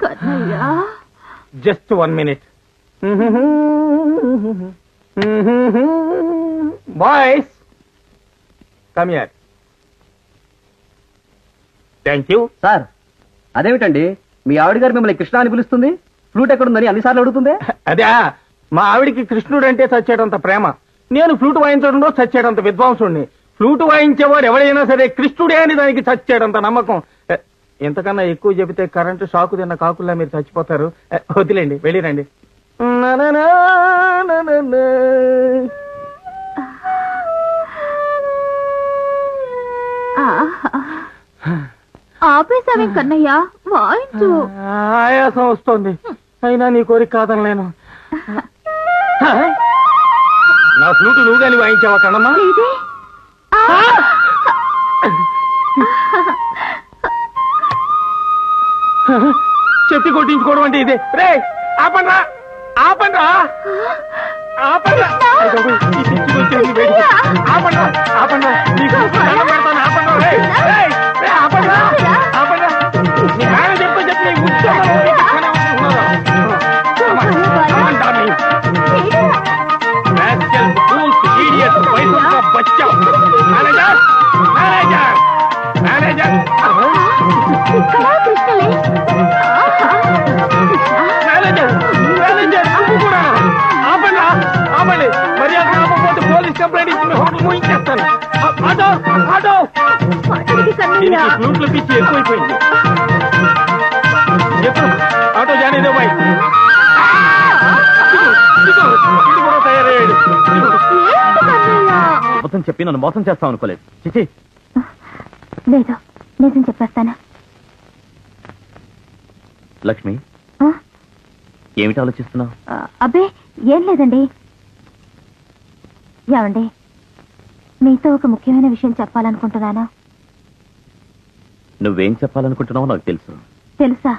Kannayya? Just one minute boys come here thank you sir అదేమిటండి? మీ ఆవిడ గారు మిమ్మల్ని కృష్ణ అని పిలుస్తుంది? ఫ్లూట్ ఎక్కడుందని అన్నిసార్లు అడుగుతుంది? అదే మా ఆవిడికి కృష్ణుడు అంటే చచ్చేటంత ప్రేమ. నేను ఫ్లూట్ వాయించడంలో చచ్చేటంత విద్వాంసుడిని ఫ్లూట్ వాయించేవాడు ఎవడైనా సరే కృష్ణుడే అని దానికి చచ్చేటంత నమ్మకం. ఇంతకన్నా ఎక్కువ చెబితే కరెంటు షాకు తిన్న కాకుల్లా మీరు చచ్చిపోతారు. వదిలేండి వెళ్ళిరండి. కన్నయ్య వాయించు ఆయాసం వస్తోంది. అయినా నీ కోరిక కాదనలేను. నా ఫ్లూట్ నువ్వు కానీ వాయించావా కన్నమ్మా? చెప్పి కొట్టించుకోవడం అంటే ఇదే. రే ఆపండ్రా ఆపండ్రా ఆపండ్రా. ఆపండ్రా ఆపండ్రా. కంప్లైంట్ ఇచ్చి ఆటో ఆటో. ఫ్లూట్ల పిచ్చి ఎక్కువైపోయింది. ఎప్పుడు ఆటో జాయిన్ బాయ్. ఇది కూడా తయారయ్యాడు. ఇదిగో. ఏంటి కన్నయ్య? అబద్ధం చెప్పి నన్ను మోసం చేస్తాం అనుకోలేదు. చిచి. లేదు నిజం చెప్పేస్తాను. లక్ష్మి? ఏమిటి ఆలోచిస్తున్నావు? అబ్బే ఏం లేదండి. ఏమండి? మీతో ఒక ముఖ్యమైన విషయం చెప్పాలనుకుంటున్నాను? నువ్వేం చెప్పాలనుకుంటున్నావో నాకు తెలుసు. తెలుసా?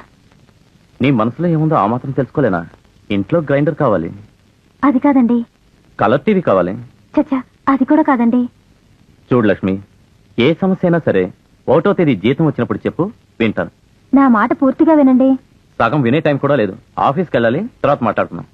నీ మనసులో ఏముందో ఆ మాత్రం తెలుసుకోలేనా? ఇంట్లో గ్రైండర్ కావాలి. అది కాదండి. కలర్ టీవీ కావాలి. చచ్చా అది కూడా కాదండి. చూడు లక్ష్మి ఏ సమస్య అయినా సరే ఒకటో తేదీ జీతం వచ్చినప్పుడు చెప్పు వింటాను. నా మాట పూర్తిగా వినండి. సగం వినే టైం కూడా లేదు. ఆఫీస్కి వెళ్ళాలి తర్వాత మాట్లాడుకుందాం.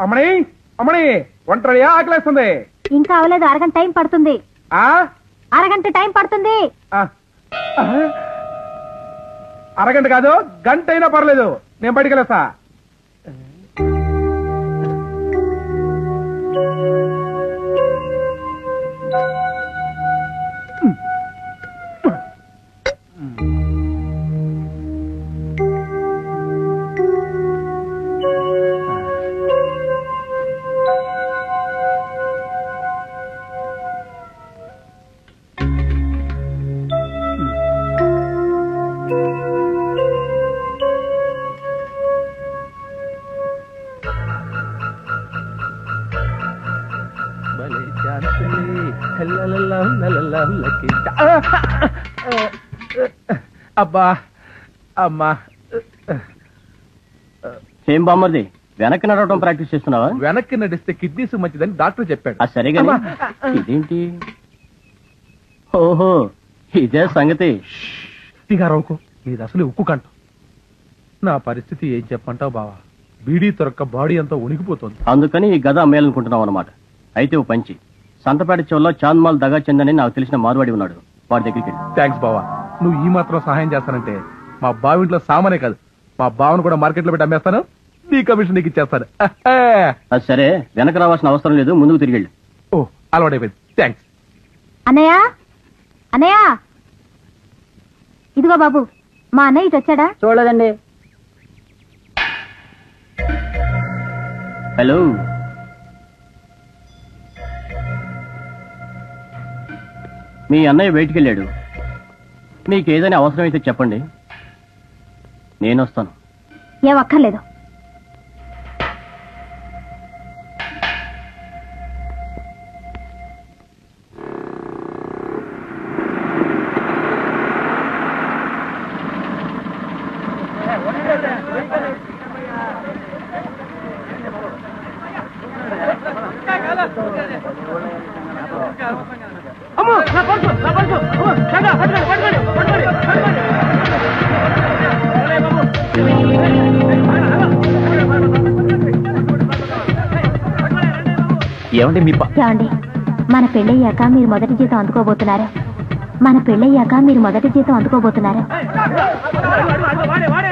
అమ్మని అమ్మని ఒంటరి ఆకలేస్తుంది. ఇంకా అవలేదు అరగంట టైం పడుతుంది. ఆ? అరగంట టైం పడుతుంది. ఆ. అరగంట కాదు గంట అయినా పర్లేదు. నేను బయటికి వెళ్ళేస్తా. అబ్బా అమ్మా. ఏం బామ్మర్ది? వెనక్కి నడవటం ప్రాక్టీస్ చేస్తున్నావా? వెనక్కి నడిస్తే కిడ్నీస్ మంచిదని డాక్టర్ చెప్పాడు. ఆ సరే ఇదేంటి? ఓహో ఇదే సంగతి. తిగారవుకు ఇది అసలు ఉక్కు కంట నా పరిస్థితి ఏం చెప్పంటావు బావా? బీడీ తొరక్క బాడీ అంతా ఉనికిపోతుంది అందుకని ఈ గద అమ్మేయాలనుకుంటున్నావు అనమాట అయితే ఓ పంచి. సంతపేట చెవుల్లో చాంద్మాల్ దగా చందని నాకు తెలిసిన మార్వాడి ఉన్నాడు. వాడి దగ్గరికి వెళ్ళి. థ్యాంక్స్ బావా. నువ్వు ఈ మాత్రం సహాయం చేస్తానంటే మా బావింట్లో సామానే కాదు. మా బావను కూడా మార్కెట్లో పెట్టి అమ్మేస్తాను. నీ కమిషన్ నీకు ఇచ్చేస్తాను. అది సరే. వెనక రావాల్సిన అవసరం లేదు. ముందుకు తిరిగి వెళ్ళు. ఓ అలవాటైపోయింది. థ్యాంక్స్ అన్నయ్య? అన్నయ్య? ఇదిగో బాబు. మా అన్నయ్య ఇటు వచ్చాడా? చూడలేదండి. హలో. మీ అన్నయ్య బయటికి వెళ్ళాడు మీకు ఏదైనా అవసరమైతే చెప్పండి. నేను వస్తాను ఏం అక్కర్లేదు. ఏమండి మీ ప- ఏమండి మన పెళ్ళయ్యాక మీరు మొదటి జీతం అందుకోబోతున్నారు మన పెళ్ళయ్యాక మీరు మొదటి జీతం అందుకోబోతున్నారు వాడే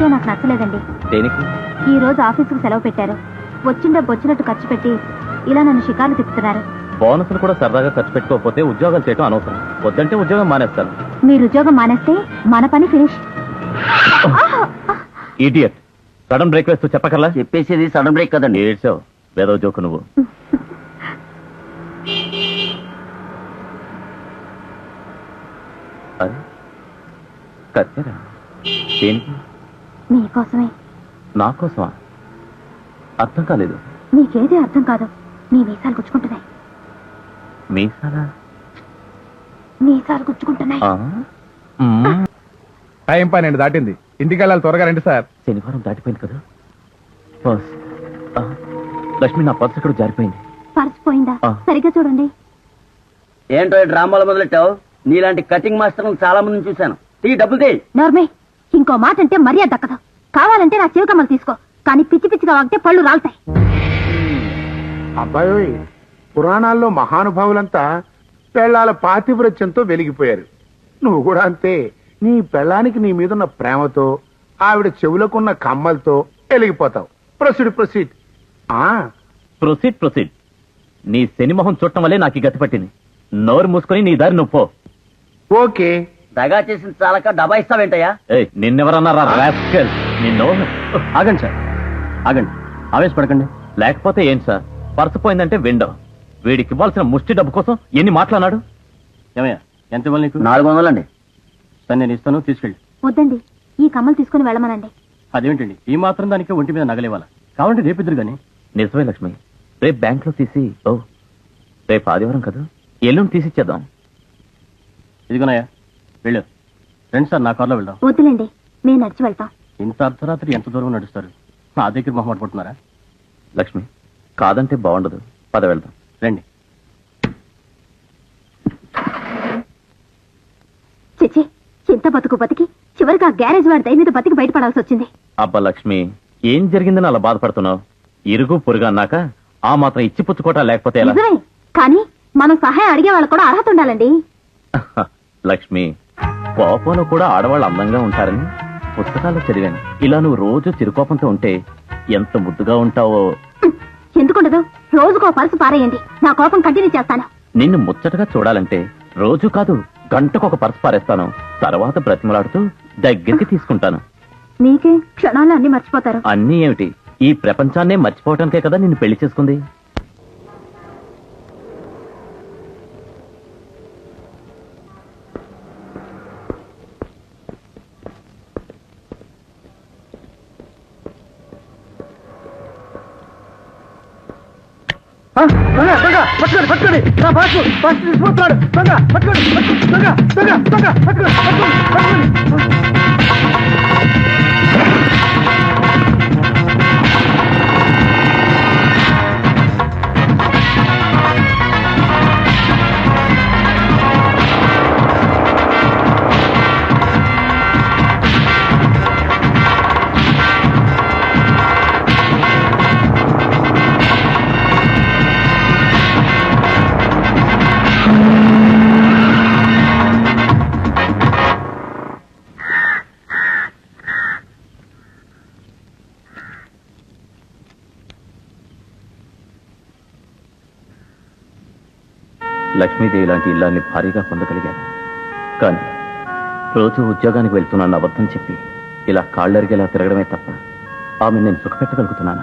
పద్ధతే నాకు నచ్చలేదండి. దేనికి? ఈ రోజు ఆఫీసుకు సెలవు పెట్టారు. వచ్చిన డబ్బు వచ్చినట్టు ఖర్చు పెట్టి ఇలా నన్ను షికార్లు తిప్పుతున్నారు. బోనస్లు కూడా సరదాగా ఖర్చు పెట్టుకోకపోతే ఉద్యోగాలు చేయడం అనవసరం. వద్దంటే ఉద్యోగం మానేస్తాను మీరు ఉద్యోగం మానేస్తే మన పని ఫినిష్ ఈడియట్ సడన్ బ్రేక్ వేస్తూ చెప్పకల్లా చెప్పేసేది సడన్ బ్రేక్ కదండి. ఏడ్చావు. వేదో జోకు నువ్వు. కత్తెరా? దేనికి? మీకోసమే నా కోసమా అర్థం కాలేదు. మీకేది అర్థం కాదు. మీ మీసాలు గుచ్చుకుంటున్నాయి. మీసాలా? మీసాలు గుచ్చుకుంటున్నాయి. ఆ? మ్మ్. టైం పన్నెండు దాటింది. ఇంటికి వెళ్ళాలి త్వరగా రండి సార్. శనివారం దాటిపోయింది కదా? పర్స్ ఆ, లక్ష్మి నా పర్స్ ఇక్కడ జారిపోయింది. పర్స్ పోయిందా? ఆ. సరిగ్గా చూడండి. ఏంటో ఈ డ్రామాలు మొదలెట్టావు? నీలాంటి కటింగ్ మాస్టర్లను చాలా మందిని చూశాను. తీ డబ్బులు తీ. నోర్మే. ఇంకో మాట అంటే మర్యాద దక్కదు కావాలంటే నా చివకమ్మలు తీసుకో. కానీ పిచ్చి పిచ్చిగా వాగితే పళ్ళు రాలుతాయి. అబ్బాయి పురాణాల్లో మహానుభావులంతా పెళ్ళాల పాతివ్రత్యంతో వెలిగిపోయారు. నువ్వు కూడా అంతే. నీ పెళ్ళానికి నీ మీదున్న ప్రేమతో ఆవిడ చెవులకున్న కమ్మలతో వెలిగిపోతావు. Proceed proceed. ఆ? Proceed proceed. నీ శని మొహం చూడటం వల్లే నాకు ఈ గతి పట్టింది. నోరు మూసుకొని నీ దారి నువ్వు పో. ఓకే. దగా చేసిన చాలక డబ్బా ఇస్తావేంటయ్యా? ఏయ్ నిన్నెవరన్నారా రాస్కెల్ నిన్ను? ఆగండి సార్. ఆగండి. ఆవేశపడకండి. లేకపోతే ఏం సార్? పర్సు పోయిందంటే విండో. వీడికి ఇవ్వాల్సిన ముష్టి డబ్బు కోసం ఎన్ని మాట్లాడినాడు ఏమయ్యా ఎంత ఇవ్వాలి నీకు? నాలుగు వందలండి. సరే నేను ఇస్తాను తీసుకెళ్ళి. వద్దండి. ఈ కమ్మలు తీసుకుని వెళ్ళమనండి. అదేమిటండి ఈ మాత్రం దానికి ఒంటి మీద నగలేవాలా కావాలంటే రేపిద్దరు కానీ. నిజమే లక్ష్మి. రేపు బ్యాంక్లో తీసి ఓ రేపు ఆదివారం కదా? ఎల్లుండి తీసిచ్చేద్దాం. ఇదిగోనయ్యా. వెళ్ళు. రండి సార్ నా కార్లో వెళ్దాం. వద్దులేండి మేము నడిచి వెళ్తాం. ఇంత అర్ధరాత్రి ఎంత దూరం నడుస్తారు? నా దగ్గర మొహమాట పడుతున్నారా? లక్ష్మి కాదంటే బాగుండదు. పద వెళ్దాం. రండి. చిచి చింత బతుకు బతికి చివరికి ఆ గ్యారేజ్ వాడి దయ మీద బతికి బయటపడాల్సి వచ్చింది. అబ్బా లక్ష్మి ఏం జరిగిందని అలా బాధపడుతున్నావు? ఇరుగు పొరుగు అన్నాక ఆ మాత్రం ఇచ్చి పుచ్చుకోవటం లేకపోతే ఎలా? నిజమే కానీ మనం సహాయం అడిగే వాళ్ళకు కూడా అర్హత ఉండాలండి. లక్ష్మి కోపంలో కూడా ఆడవాళ్ళు అందంగా ఉంటారని పుస్తకాల్లో చదివాను. ఇలా నువ్వు రోజు చిరుకోపంతో ఉంటే ఎంత ముద్దుగా ఉంటావో. ఎందుకుండదు? రోజుకో పరుసు పారేయండి. నా కోపం కంటిన్యూ చేస్తాను. నిన్ను ముచ్చటగా చూడాలంటే రోజు కాదు గంటకు ఒక పర్స్ పారేస్తాను. తర్వాత బ్రతిమలాడుతూ దగ్గరికి తీసుకుంటాను. మీకే క్షణాలు అన్ని మర్చిపోతారు. అన్నీ ఏమిటి? ఈ ప్రపంచాన్నే మర్చిపోవటానికే కదా నిన్ను పెళ్ళి చేసుకుంది? పట్టుకోండి పట్టుకోండి. నా పర్సు పర్సు తీసుకుపోతున్నాడు దొంగ పట్టుకోండి పట్టు- దొంగ దొంగ దొంగ పట్టుకోండి పట్టుకోండి పట్టుకోండి. లక్ష్మీదేవి లాంటి ఇల్లాన్ని భారీగా పొందగలిగాను. కానీ రోజు ఉద్యోగానికి వెళ్తున్నాను అబద్ధం చెప్పి ఇలా కాళ్ళరిగేలా తిరగడమే తప్ప ఆమె నేను సుఖపెట్టగలుగుతున్నాను?